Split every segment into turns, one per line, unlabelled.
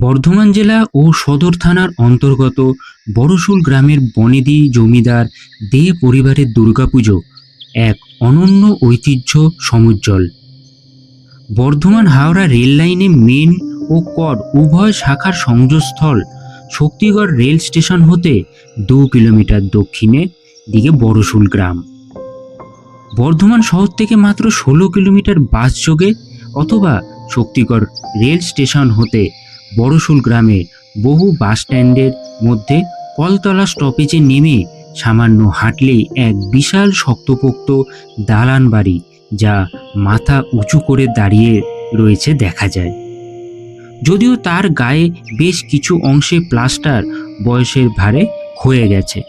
বর্ধমান জেলা ও সদর থানার অন্তর্গত বড়শুল গ্রামের বনেদি জমিদার দে পরিবারের দুর্গাপুজো, এক অনন্য ঐতিহ্য সমুজ্জ্বল। বর্ধমান হাওড়া রেল লাইনে মেন ও কর উভয় শাখার সংযোগস্থল শক্তিগড় রেল স্টেশন হতে দু কিলোমিটার দক্ষিণে, দিকে বড়শুল গ্রাম। বর্ধমান শহর থেকে মাত্র ষোলো কিলোমিটার বাস যোগে অথবা শক্তিগড় রেল স্টেশন হতে বড়শুল গ্রামে বহু বাস স্ট্যান্ডের মধ্যে কলতলা স্টপেজে নেমে সামান্য হাঁটলেই এক বিশাল শক্তপোক্ত দালান বাড়ি যা মাথা উঁচু করে দাঁড়িয়ে রয়েছে দেখা যায়। যদিও তার গায়ে বেশ কিছু অংশে প্লাস্টার বয়সের ভারে ক্ষয়ে গেছে।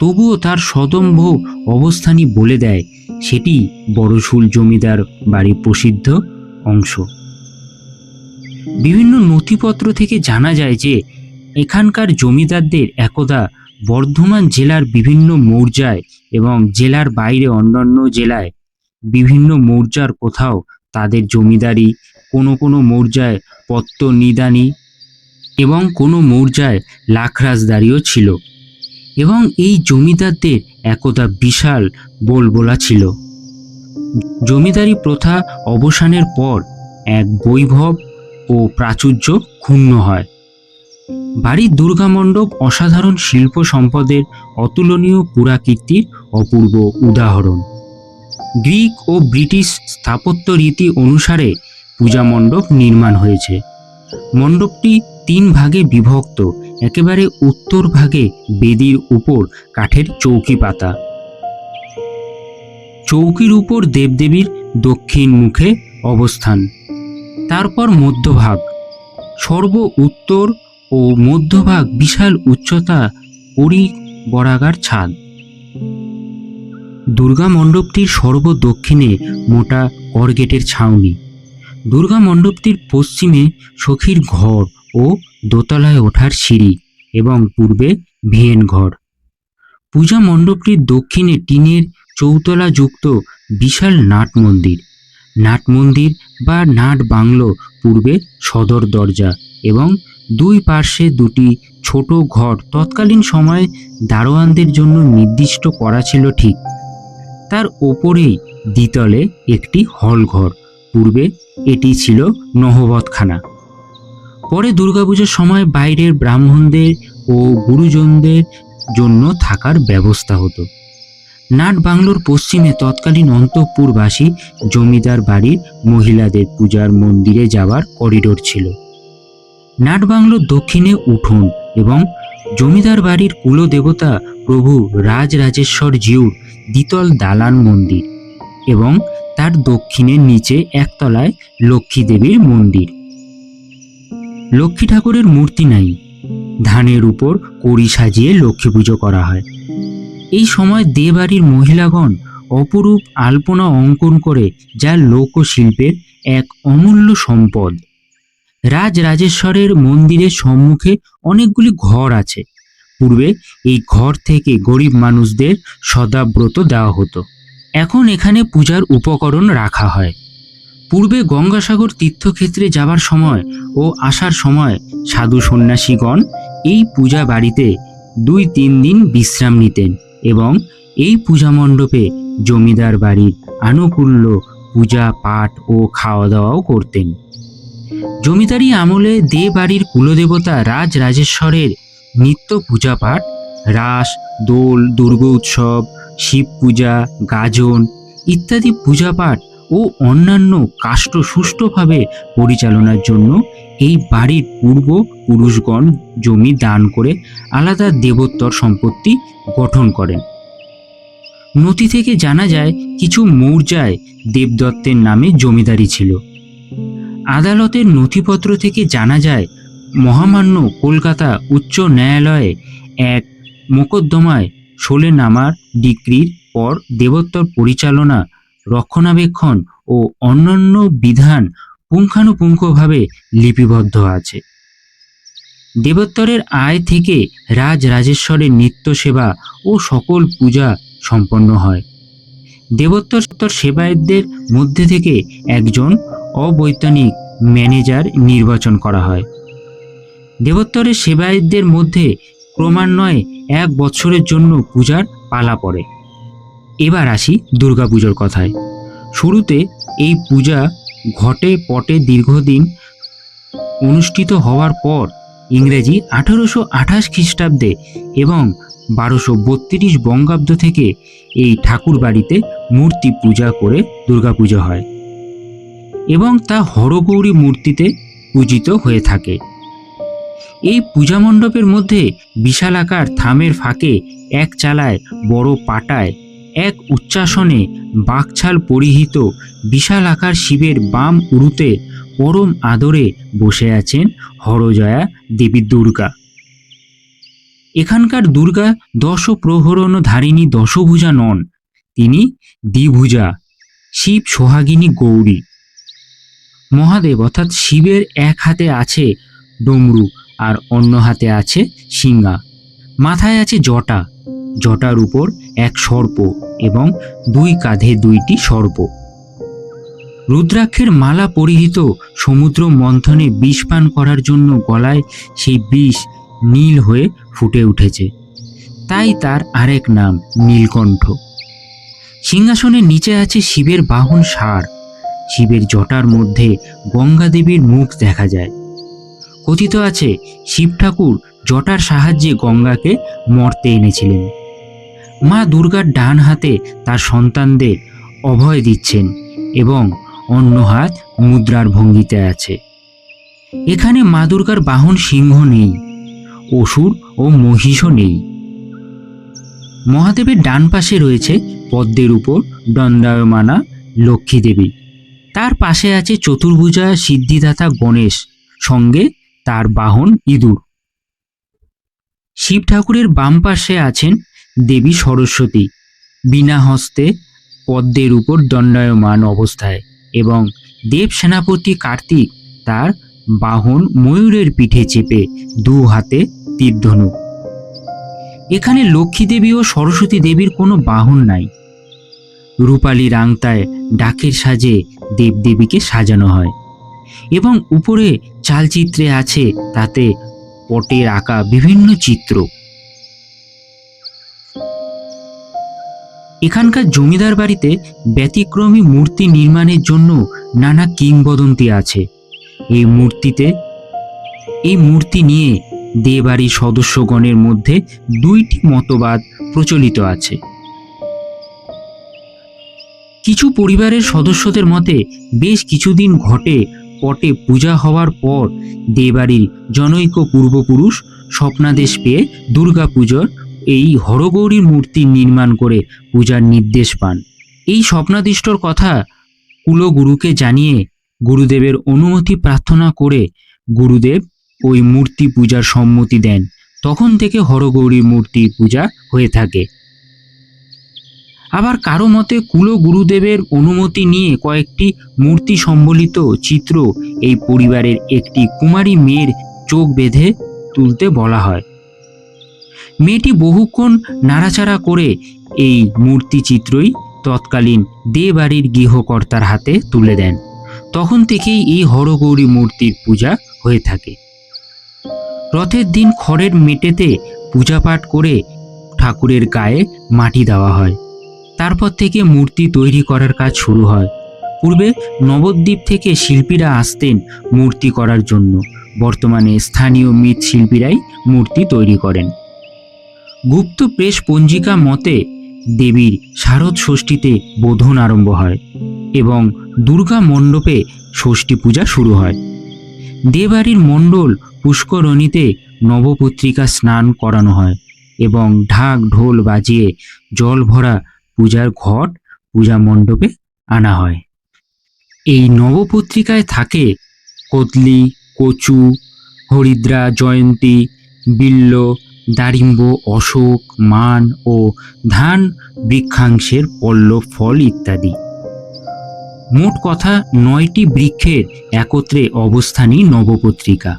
তবুও তার সদম্ভ অবস্থানই বলে দেয়, সেটি বড়শুল জমিদার বাড়ির প্রসিদ্ধ অংশ। বিভিন্ন নথিপত্র থেকে জানা যায় যে এখানকার জমিদারদের একদা বর্ধমান জেলার বিভিন্ন মৌজায় এবং জেলার বাইরে অন্যান্য জেলায় বিভিন্ন মৌজার কোথাও তাদের জমিদারি, কোনো কোনো মৌজায় পত্ত নিদানি এবং কোনো মৌজায় লাখরাজদারিও ছিল এবং এই জমিদারদের একদা বিশাল বোলবোলা ছিল। জমিদারি প্রথা অবসানের পর এক বৈভব ও প্রাচুর্য ক্ষুণ্ণ হয়। বাড়ির দুর্গামণ্ডপ অসাধারণ শিল্প সম্পদের অতুলনীয় পুরাকীর্তির অপূর্ব উদাহরণ। গ্রিক ও ব্রিটিশ স্থাপত্য রীতি অনুসারে পূজা মণ্ডপ নির্মাণ হয়েছে। মণ্ডপটি তিন ভাগে বিভক্ত, একেবারে উত্তর ভাগে বেদির উপর কাঠের চৌকি পাতা। চৌকির উপর দেবদেবীর দক্ষিণ মুখে অবস্থান। তারপর মধ্যভাগ। সর্ব উত্তর ও মধ্যভাগ বিশাল উচ্চতা পরি বরাগার ছাদ। দুর্গা মণ্ডপটির সর্ব দক্ষিণে মোটা করগেটের ছাউনি। দুর্গা মণ্ডপটির পশ্চিমে সখীর ঘর ও দোতলায় ওঠার সিঁড়ি এবং পূর্বে ভিয়েন ঘর। পূজা মণ্ডপটির দক্ষিণে টিনের চৌতলা যুক্ত বিশাল নাট মন্দির। নাট মন্দির বা নাট বাংলো পূর্বে সদর দরজা এবং দুই পার্শ্বে দুটি ছোট ঘর তৎকালীন সময়ে দারোয়ানদের জন্য নির্দিষ্ট করা ছিল ঠিক। তার ওপরেই দ্বিতলে একটি হল ঘর, পূর্বে এটি ছিল নহবতখানা। পরে দুর্গাপুজোর সময় বাইরের ব্রাহ্মণদের ও গুরুজনদের জন্য থাকার ব্যবস্থা হতো। নাট বাংলোর পশ্চিমে তৎকালীন অন্তঃপুরবাসী, জমিদার বাড়ির মহিলাদের পূজার মন্দিরে যাওয়ার করিডোর ছিল। নাট বাংলোর দক্ষিণে উঠোন এবং জমিদার বাড়ির কুলদেবতা প্রভু রাজরাজেশ্বর জিউর দ্বিতল দালান মন্দির এবং তার দক্ষিণের নিচে একতলায় লক্ষ্মী দেবীর মন্দির। লক্ষ্মী ঠাকুরের মূর্তি নাই। ধানের উপর কড়ি সাজিয়ে লক্ষ্মী পুজো করা হয়। এই সময় দেবাড়ির মহিলাগণ অপরূপ আলপনা অঙ্কন করে যা লোকশিল্পের এক অমূল্য সম্পদ। রাজ রাজেশ্বরের মন্দিরের সম্মুখে অনেকগুলি ঘর আছে। পূর্বে এই ঘর থেকে গরিব মানুষদের সদাব্রত দেওয়া হতো। এখন এখানে পূজার উপকরণ রাখা হয়। পূর্বে গঙ্গাসাগর তীর্থক্ষেত্রে যাবার সময় ও আসার সময় সাধু সন্ন্যাসীগণ এই পূজা বাড়িতে দুই তিন দিন বিশ্রাম নিতেন। এবং এই পূজা মণ্ডপে জমিদার বাড়ির আনুকূল্য পূজা, পাঠ ও খাওয়া দাওয়াও করতেন। জমিদারি আমলে দে বাড়ির কুলদেবতা রাজ রাজেশ্বরের নিত্য পূজা পাঠ রাস, দোল দুর্গ উৎসব শিব পূজা, গাজন ইত্যাদি পূজা পাঠ ও অন্যান্য কাষ্ট সুষ্ঠুভাবে পরিচালনার জন্য এই বাড়ির পূর্ব পুরুষগণ জমি দান করে আলাদা দেবোত্তর সম্পত্তি গঠন করেন। নথি থেকে জানা যায়, কিছু মৌর্যায় দেবদত্তের নামে জমিদারি ছিল। আদালতের নথিপত্র থেকে জানা যায়, মহামান্য কলকাতা উচ্চ ন্যায়ালয়ে এক মোকদ্দমায় শোলে নামার ডিক্রির পর দেবোত্তর পরিচালনা রক্ষণাবেক্ষণ ও অন্যান্য বিধান পুঙ্খানুপুঙ্খভাবে লিপিবদ্ধ আছে। দেবোত্তরের আয় থেকে রাজ রাজেশ্বরের নিত্য সেবা ও সকল পূজা সম্পন্ন হয়। দেবোত্তর সেবায়তদের মধ্যে থেকে একজন অবৈতনিক ম্যানেজার নির্বাচন করা হয়। দেবোত্তরের সেবায়তদের মধ্যে ক্রমান্বয়ে এক বৎসরের জন্য পূজার পালা পড়ে। এবার আসি দুর্গাপুজোর কথায়। শুরুতে এই পূজা ঘটে পটে দীর্ঘদিন অনুষ্ঠিত হওয়ার পর ইংরেজি আঠারোশো আঠাশ খ্রিস্টাব্দে এবং বারোশো বত্রিশ বঙ্গাব্দ থেকে এই ঠাকুর বাড়িতে মূর্তি পূজা করে দুর্গাপুজো হয় এবং তা হরগৌরী মূর্তিতে পূজিত হয়ে থাকে। এই পূজা মণ্ডপের মধ্যে বিশালাকার থামের ফাঁকে এক চালায় বড় পাটায় এক উচ্চাসনে বাকছাল পরিহিত বিশাল আকার শিবের বাম উরুতে পরম আদরে বসে আছেন হরজয়া দেবী দুর্গা। এখানকার দুর্গা দশ প্রহরণ ধারিণী দশভুজা নন, তিনি দ্বিভুজা, শিব সোহাগিনী গৌরী। মহাদেব অর্থাৎ শিবের এক হাতে আছে ডমরু আর অন্য হাতে আছে সিংহা। মাথায় আছে জটা, জটার উপর এক সর্প এবং দুই কাঁধে দুইটি সর্প। রুদ্রাক্ষের মালা পরিহিত সমুদ্র মন্থনে বিষ পান করার জন্য গলায় সেই বিষ নীল হয়ে ফুটে উঠেছে। তাই তার আরেক নাম নীলকণ্ঠ। সিংহাসনের নিচে আছে শিবের বাহন ষাঁড়। শিবের জটার মধ্যে গঙ্গা দেবীর মুখ দেখা যায়। কথিত আছে, শিব ঠাকুর জটার সাহায্যে গঙ্গাকে মর্তে এনেছিলেন। মা দুর্গার ডান হাতে তার সন্তানদের অভয় দিচ্ছেন এবং অন্য হাত মুদ্রার ভঙ্গিতে আছে। এখানে মা দুর্গার বাহন সিংহ নেই, অসুর ও মহিষও নেই। মহাদেবের ডান পাশে রয়েছে পদ্মের উপর দণ্ডায়মানা লক্ষ্মী দেবী। তার পাশে আছে চতুর্ভুজা সিদ্ধিদাতা গণেশ, সঙ্গে তার বাহন ইঁদুর। শিব ঠাকুরের বাম পাশে আছেন দেবী সরস্বতী, বিনা হস্তে পদ্মের উপর দণ্ডায়মান অবস্থায় এবং দেব সেনাপতি কার্তিক তার বাহন ময়ূরের পিঠে চেপে দু হাতে তীরধনুক এখানে লক্ষ্মী দেবী ও সরস্বতী দেবীর কোনো বাহন নাই। রূপালী রাংতায় ডাকের সাজে দেবদেবীকে সাজানো হয় এবং উপরে চালচিত্রে আছে তাতে পটের আঁকা বিভিন্ন চিত্র। এখানকার জমিদার বাড়িতে ব্যতিক্রমী মূর্তি নির্মাণের জন্য নানা কিংবদন্তি আছে। এই মূর্তিতে, এই মূর্তি নিয়ে দে বাড়ির সদস্যগণের মধ্যে দুইটি মতবাদ প্রচলিত আছে। কিছু পরিবারের সদস্যদের মতে, বেশ কিছুদিন ঘটে পটে পূজা হওয়ার পর দেবাড়ির জনৈক পূর্বপুরুষ স্বপ্নাদেশ পেয়ে দুর্গাপুজোর এই হরগৌরীর মূর্তি নির্মাণ করে পূজার নির্দেশ পান। এই স্বপ্নাদিষ্টর কথা কুলগুরুকে জানিয়ে গুরুদেবের অনুমতি প্রার্থনা করে গুরুদেব ওই মূর্তি পূজার সম্মতি দেন। তখন থেকে হরগৌরীর মূর্তি পূজা হয়ে থাকে। আবার কারও মতে কুল গুরুদেবের অনুমতি নিয়ে কয়েকটি মূর্তি সম্বলিত চিত্র এই পরিবারের একটি কুমারী মেয়ের চোখ বেঁধে তুলতে বলা হয়। মেয়েটি বহুক্ষণ নাড়াচাড়া করে এই মূর্তি চিত্রই তৎকালীন দে বাড়ির গৃহকর্তার হাতে তুলে দেন। তখন থেকেই এই হরগৌরী মূর্তির পূজা হয়ে থাকে। রথের দিন খড়ের মেটেতে পূজাপাঠ করে ঠাকুরের গায়ে মাটি দেওয়া হয়। তারপর থেকে মূর্তি তৈরি করার কাজ শুরু হয়। পূর্বে নবদ্বীপ থেকে শিল্পীরা আসতেন মূর্তি করার জন্য। বর্তমানে স্থানীয় মৃৎশিল্পীরাই মূর্তি তৈরি করেন। গুপ্ত প্রেস পঞ্জিকা মতে দেবীর শারদ ষষ্ঠীতে বোধন আরম্ভ হয় এবং দুর্গা মণ্ডপে ষষ্ঠী পূজা শুরু হয়। দেবাড়ির মণ্ডল পুষ্করণীতে নবপত্রিকা স্নান করানো হয় এবং ঢাক ঢোল বাজিয়ে জল ভরা পূজার ঘট পূজা মণ্ডপে আনা হয়। এই নবপত্রিকায় থাকে কদলি, কচু, হরিদ্রা, জয়ন্তী, বিল্ল দারিম্ব, অশোক, মান ও ধান বৃক্ষাংশের পল্লব ফল ইত্যাদি। মোট কথা নয়টি বৃক্ষের একত্রে অবস্থানই নবপত্রিকা।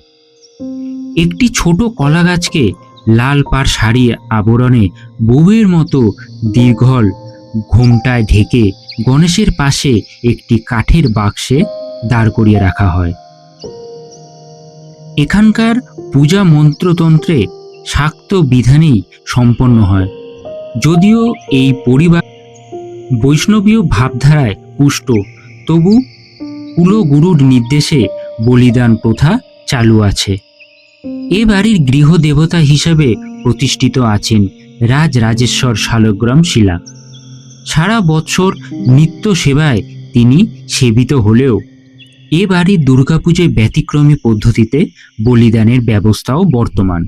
একটি ছোট কলা গাছকে লাল পাড় শাড়ির আবরণে বউয়ের মতো দীর্ঘল ঘোমটায় ঢেকে গণেশের পাশে একটি কাঠের বাক্সে দাঁড় করিয়ে রাখা হয়। এখানকার পূজা মন্ত্রতন্ত্রে শাক্ত বিধানেই সম্পন্ন হয়। যদিও এই পরিবার বৈষ্ণবীয় ভাবধারায় পুষ্ট, তবু কুলগুরুর নির্দেশে বলিদান প্রথা চালু আছে। এ বাড়ির গৃহদেবতা হিসেবে প্রতিষ্ঠিত আছেন রাজ রাজেশ্বর শালগ্রাম শিলা। সারা বৎসর নিত্য সেবায় তিনি সেবিত হলেও এ বাড়ির দুর্গাপুজোয় ব্যতিক্রমী পদ্ধতিতে বলিদানের ব্যবস্থাও বর্তমান।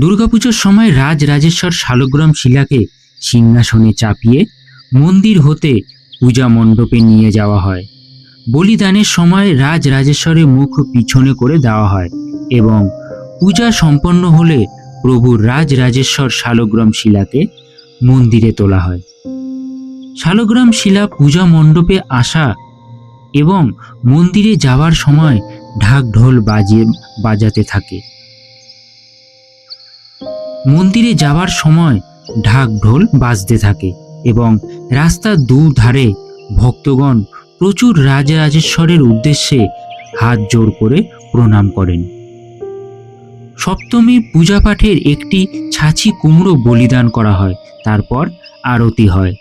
দুর্গাপুজোর সময় রাজ রাজেশ্বর শালগ্রাম শিলাকে সিংহাসনে চাপিয়ে মন্দির হতে পূজা মণ্ডপে নিয়ে যাওয়া হয়। বলিদানের সময় রাজ রাজেশ্বরের মুখ পিছনে করে দেওয়া হয় এবং পূজা সম্পন্ন হলে প্রভু রাজ রাজেশ্বর শালগ্রাম শিলাকে মন্দিরে তোলা হয়। শালগ্রাম শিলা পূজা মণ্ডপে আসা এবং মন্দিরে যাওয়ার সময় ঢাক ঢোল বাজিয়ে বাজাতে থাকে। মন্দিরে যাওয়ার সময় ঢাক ঢোল বাজতে থাকে এবং রাস্তার দুধারে ভক্তগণ প্রচুর রাজরাজেশ্বরের উদ্দেশ্যে হাত জোর করে প্রণাম করেন। সপ্তমীর পূজা পাঠের একটি ছাছি কুমড়ো বলিদান করা হয়, তারপর আরতি হয়।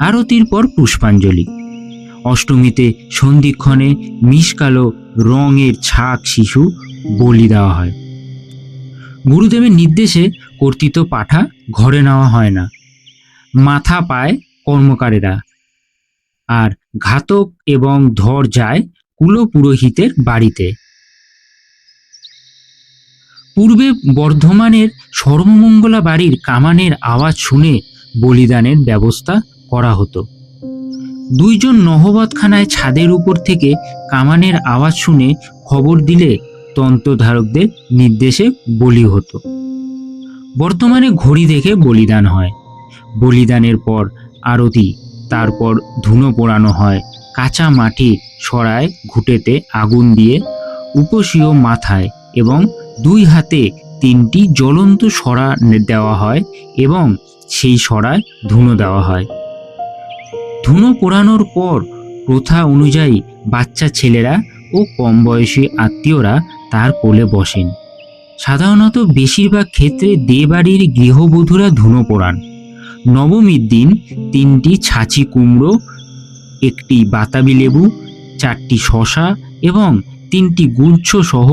আরতির পর পুষ্পাঞ্জলি। অষ্টমীতে সন্ধিক্ষণে মিশকালো রঙের ছাক শিশু বলি দেওয়া হয়। গুরুদেবের নির্দেশে কর্তৃত পাঠা ঘরে নেওয়া হয় না। মাথা পায় কর্মকারেরা। আর ঘাতক এবং ধর যায় কুলো পুরোহিতের বাড়িতে। পূর্বে বর্ধমানের সর্বমঙ্গলা বাড়ির কামানের আওয়াজ শুনে বলিদানের ব্যবস্থা করা হতো। দুইজন নহবতখানায় ছাদের উপর থেকে কামানের আওয়াজ শুনে খবর দিলে তন্ত্রধারকদের নির্দেশে বলি হতো। বর্তমানে ঘড়ি দেখে বলিদান হয়। বলিদানের পর আরতি, তারপর ধুনো পোড়ানো হয়। কাঁচা মাটি সরায় ঘুঁটেতে আগুন দিয়ে উপসীয় মাথায় এবং দুই হাতে তিনটি জ্বলন্ত সরা দেওয়া হয় এবং সেই সরায় ধুনো দেওয়া হয়। ধুনো পোড়ানোর পর প্রথা অনুযায়ী বাচ্চা ছেলেরা ও কম বয়সী আত্মীয়রা তার কোলে বসেন। সাধারণত বেশিরভাগ ক্ষেত্রে দেবাড়ির গৃহবধূরা ধুনো পোড়ান নবমীর দিন তিনটি ছাঁচি কুমড়ো, একটি বাতাবি লেবু, চারটি শশা এবং তিনটি গুচ্ছ সহ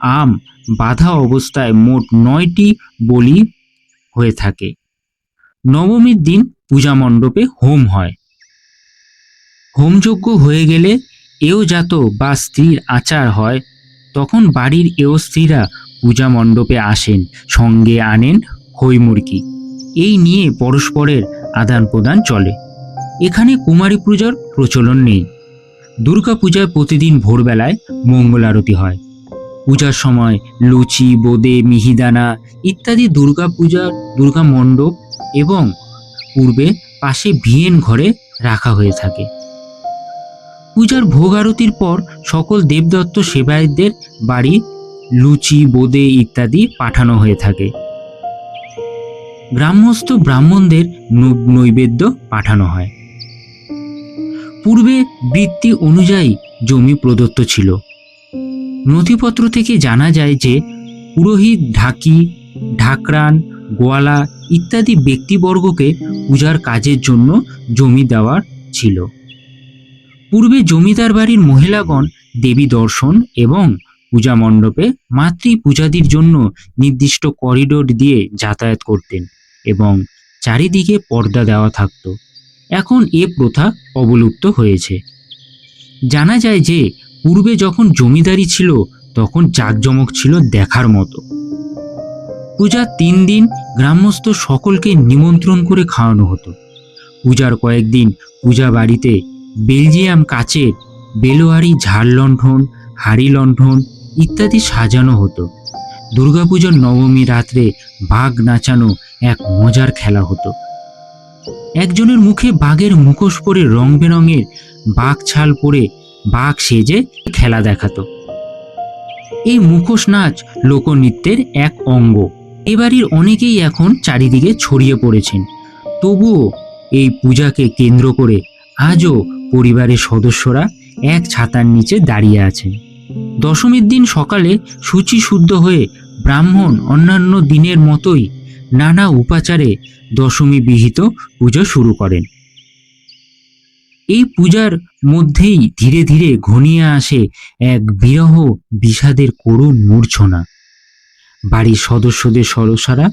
আম বাঁধা অবস্থায় মোট নয়টি বলি হয়ে থাকে। নবমীর দিন পূজা মণ্ডপে হোম হয়। হোমযজ্ঞ হয়ে গেলে এও জাত বা স্ত্রীর আচার হয়, তখন বাড়ির এও স্ত্রীরা পূজা মণ্ডপে আসেন, সঙ্গে আনেন খই মুরগি এই নিয়ে পরস্পরের আদান প্রদান চলে। এখানে কুমারী পূজার প্রচলন নেই। দুর্গা পূজায় প্রতিদিন ভোরবেলায় মঙ্গল আরতি হয়। পূজার সময় লুচি, বোদে, মিহিদানা ইত্যাদি দুর্গা পূজার দুর্গা মণ্ডপ এবং পূর্বে পাশে ভিয়েন ঘরে রাখা হয়ে থাকে। পূজার ভোগ আরতির পর সকল দেবদত্ত সেবায়তদের বাড়ি লুচি, বোদে ইত্যাদি পাঠানো হয়ে থাকে। গ্রাম্যস্থ ব্রাহ্মণদের নৈবেদ্য পাঠানো হয়। পূর্বে বৃত্তি অনুযায়ী জমি প্রদত্ত ছিল। নথিপত্র থেকে জানা যায় যে পুরোহিত, ঢাকি, ঢাকরান, গোয়ালা ইত্যাদি ব্যক্তিবর্গকে পূজার কাজের জন্য জমি দেওয়ার ছিল। পূর্বে জমিদার বাড়ির মহিলাগণ দেবী দর্শন এবং পূজা মণ্ডপে মাতৃ পূজাদির জন্য নির্দিষ্ট করিডোর দিয়ে যাতায়াত করতেন এবং চারিদিকে পর্দা দেওয়া থাকতো। এখন এ প্রথা অবলুপ্ত হয়েছে। জানা যায় যে, পূর্বে যখন জমিদারি ছিল, তখন জাঁকজমক ছিল দেখার মতো। পূজার তিন দিন গ্রামস্থ সকলকে নিমন্ত্রণ করে খাওয়ানো হতো। পূজার কয়েকদিন পূজা বাড়িতে বেলজিয়াম কাচের বেলোয়ারি, ঝাড় লণ্ঠন, হাড়ি লণ্ঠন ইত্যাদি সাজানো হতো। দুর্গাপুজোর নবমী রাত্রে বাঘ নাচানো এক মজার খেলা হতো। একজনের মুখে বাঘের মুখোশ পরে রং বেরঙের বাঘ ছাল পরে বাঘ সেজে খেলা দেখাতো। এই মুখোশ নাচ লোকনৃত্যের এক অঙ্গ। এ বাড়ির অনেকেই এখন চারিদিকে ছড়িয়ে পড়েছেন। তবুও এই পূজাকে কেন্দ্র করে আজও পরিবারের সদস্যরা এক ছাতার নিচে দাঁড়িয়ে আছেন। দশমীর দিন সকালে সূচি শুদ্ধ হয়ে ব্রাহ্মণ অন্যান্য দিনের মতোই নানা উপাচারে দশমী বিহিত পুজো শুরু করেন। এই পূজার মধ্যেই ধীরে ধীরে ঘনিয়ে আসে এক বিরহ বিষাদের করুণ মূর্ছনা। বাড়ির সদস্যদের সরসারা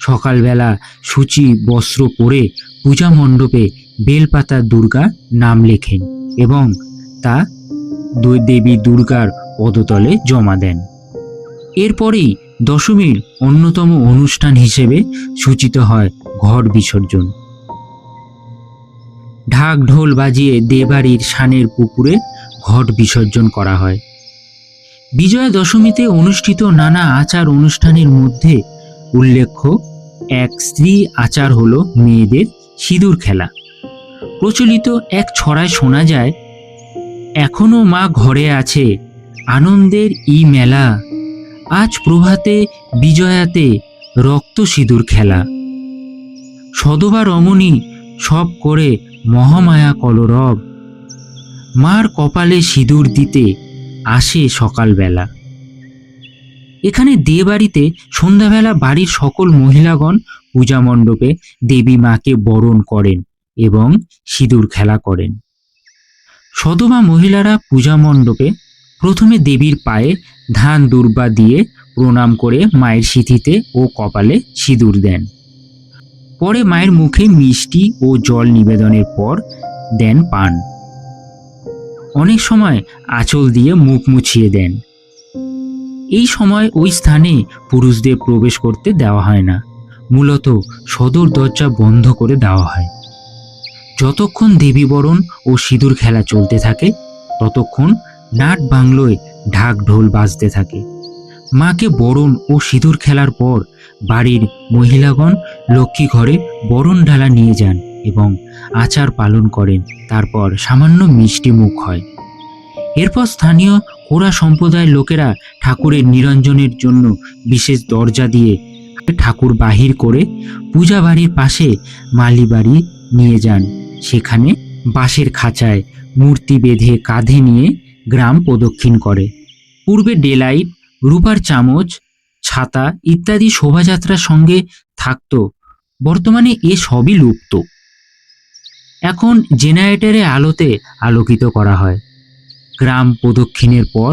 সকালবেলা সূচি, বস্ত্র পরে পূজা মণ্ডপে বেলপাতা দুর্গা নাম লেখেন এবং তা দেবী দুর্গার পদতলে জমা দেন। এরপরেই দশমীর অন্যতম অনুষ্ঠান হিসেবে সূচিত হয় ঘট বিসর্জন। ঢাক ঢোল বাজিয়ে দেবাড়ির সানের পুকুরে ঘট বিসর্জন করা হয়। বিজয়া দশমীতে অনুষ্ঠিত নানা আচার অনুষ্ঠানের মধ্যে উল্লেখ্য, এক স্ত্রী আচার হলো মেয়েদের সিঁদুর খেলা। প্রচলিত এক ছড়ায় শোনা যায়, এখনও মা ঘরে আছে, আনন্দের ই মেলা। আজ প্রভাতে, বিজয়াতে রক্ত সিঁদুর খেলা। সদবা রমণী সব করে মহামায়া কলরব। মার কপালে সিঁদুর দিতে আসে সকালবেলা। এখানে দিয়ে বাড়িতে সন্ধ্যাবেলা বাড়ির সকল মহিলাগণ পূজা মণ্ডপে দেবী মাকে বরণ করেন। এবং সিঁদুর খেলা করেন। সদবা মহিলারা পূজা মণ্ডপে প্রথমে দেবীর পায়ে ধান দুর্বা দিয়ে প্রণাম করে মায়ের সিঁথিতে ও কপালে সিঁদুর দেন। পরে মায়ের মুখে মিষ্টি ও জল নিবেদনের পর দেন পান। অনেক সময় আঁচল দিয়ে মুখ মুছিয়ে দেন। এই সময় ওই স্থানে পুরুষদের প্রবেশ করতে দেওয়া হয় না। মূলত সদর দরজা বন্ধ করে দেওয়া হয়। যতক্ষণ দেবী বরণ ও সিঁদুর খেলা চলতে থাকে, ততক্ষণ নাট বাংলোয় ঢাক ঢোল বাজতে থাকে। মাকে বরণ ও সিঁদুর খেলার পর বাড়ির মহিলাগণ লক্ষ্মী ঘরে বরণ ডালা নিয়ে যান এবং আচার পালন করেন। তারপর সামান্য মিষ্টি মুখ হয়। এরপর স্থানীয় কোরা সম্প্রদায়ের লোকেরা ঠাকুরের নিরঞ্জনের জন্য বিশেষ দরজা দিয়ে ঠাকুর বাহির করে পূজা বাড়ির পাশে মালি বাড়ি নিয়ে যান। সেখানে বাঁশের খাঁচায় মূর্তি বেঁধে কাঁধে নিয়ে গ্রাম প্রদক্ষিণ করে। পূর্বে ডেলাইট, রূপার চামচ, ছাতা ইত্যাদি শোভাযাত্রার সঙ্গে থাকতো। বর্তমানে এ সবই লুপ্ত। এখন জেনারেটরে আলোতে আলোকিত করা হয়। গ্রাম প্রদক্ষিণের পর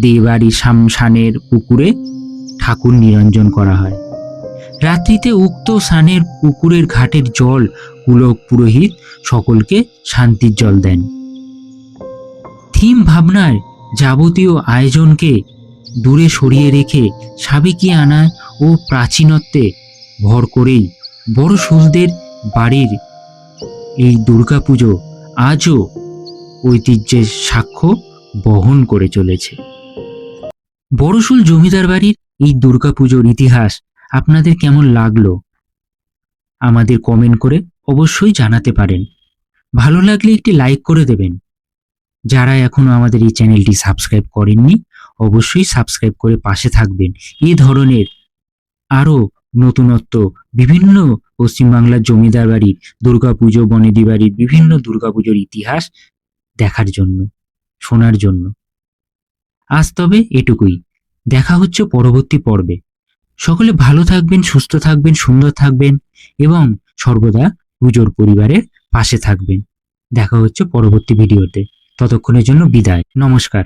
দেবাড়ি শামশানের পুকুরে ঠাকুর নিরঞ্জন করা হয়। রাত্রিতে উক্ত স্নানের পুকুরের ঘাটের জল পুলক পুরোহিত সকলকে শান্তির জল দেন। থিম ভাবনায় যাবতীয় আয়োজনকে দূরে সরিয়ে রেখে সাবেকি আনায় ও প্রাচীনত্বে ভর করেই বড় সুলদের বাড়ির এই দুর্গাপুজো আজও ঐতিহ্যের সাক্ষ্য বহন করে চলেছে। বড়শুল জমিদার বাড়ির এই দুর্গাপুজোর ইতিহাস আপনাদের কেমন লাগল? আমাদের কমেন্ট করে অবশ্যই জানাতে পারেন। ভালো লাগলে একটি লাইক করে দেবেন। যারা এখনও আমাদের এই চ্যানেলটি সাবস্ক্রাইব করেননি, অবশ্যই সাবস্ক্রাইব করে পাশে থাকবেন। এই ধরনের আরও নতুনত্ব, বিভিন্ন পশ্চিমবাংলার জমিদার বাড়ির দুর্গাপুজো, বনেদি বাড়ির বিভিন্ন দুর্গাপুজোর ইতিহাস দেখার জন্য, শোনার জন্য। আজ তবে এটুকুই। দেখা হচ্ছে পরবর্তী পর্বে। সকলে ভালো থাকবেন, সুস্থ থাকবেন, সুন্দর থাকবেন এবং সর্বদা পুজোর পরিবারের পাশে থাকবেন। দেখা হচ্ছে পরবর্তী ভিডিওতে। ততক্ষণের জন্য বিদায়। নমস্কার।